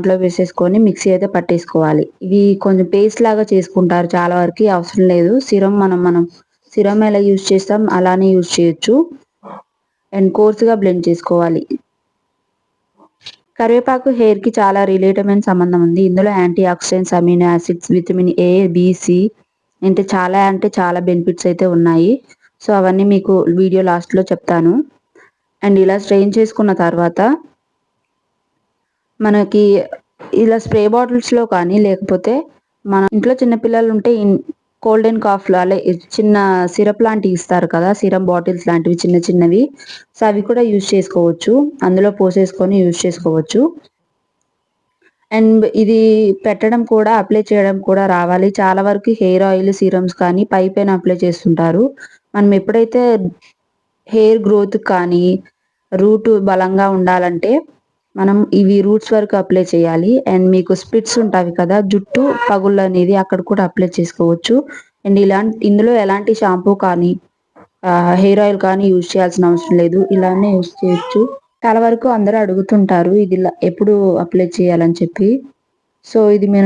దాంట్లో వేసేసుకొని మిక్సీ అయితే పట్టేసుకోవాలి. ఇవి కొంచెం పేస్ట్ లాగా చేసుకుంటారు చాలా వరకు అవసరం లేదు. సిరం మనం మనం సిరం ఎలా యూజ్ చేస్తాం అలానే యూజ్ చేయొచ్చు. అండ్ కోర్స్గా బ్లెండ్ చేసుకోవాలి. కరివేపాకు హెయిర్కి చాలా రిలేటమైన సంబంధం ఉంది. ఇందులో antioxidants amino acids vitamin A B C అంటే చాలా అంటే చాలా బెనిఫిట్స్ అయితే ఉన్నాయి. సో అవన్నీ మీకు వీడియో లాస్ట్లో చెప్తాను. అండ్ ఇలా స్ట్రెయిన్ చేసుకున్న తర్వాత మనకి ఇలా స్ప్రే బాటిల్స్లో కానీ లేకపోతే మన ఇంట్లో చిన్నపిల్లలు ఉంటే కోల్డ్ అండ్ కాఫ్లో అలా చిన్న సిరప్ లాంటివి ఇస్తారు కదా సిరప్ బాటిల్స్ లాంటివి చిన్న చిన్నవి. సో అవి కూడా యూజ్ చేసుకోవచ్చు. అందులో పోసేసుకొని యూజ్ చేసుకోవచ్చు. అండ్ ఇది పెట్టడం కూడా అప్లై చేయడం కూడా రావాలి. చాలా వరకు హెయిర్ ఆయిల్ సీరమ్స్ కానీ పై పైన అప్లై చేస్తుంటారు. మనం ఎప్పుడైతే హెయిర్ గ్రోత్ కానీ రూట్ బలంగా ఉండాలంటే మనం ఇవి రూట్స్ వరకు అప్లై చేయాలి. అండ్ మీకు స్పిట్స్ ఉంటాయి కదా జుట్టు పగుళ్ళు అనేది అక్కడ కూడా అప్లై చేసుకోవచ్చు. అండ్ ఇలాంటి ఇందులో ఎలాంటి షాంపూ కానీ హెయిర్ ఆయిల్ కానీ యూజ్ చేయాల్సిన అవసరం లేదు. ఇలానే యూజ్ చేయొచ్చు. చాలా వరకు అందరూ అడుగుతుంటారు ఇది ఎప్పుడు అప్లై చేయాలని చెప్పి. సో ఇది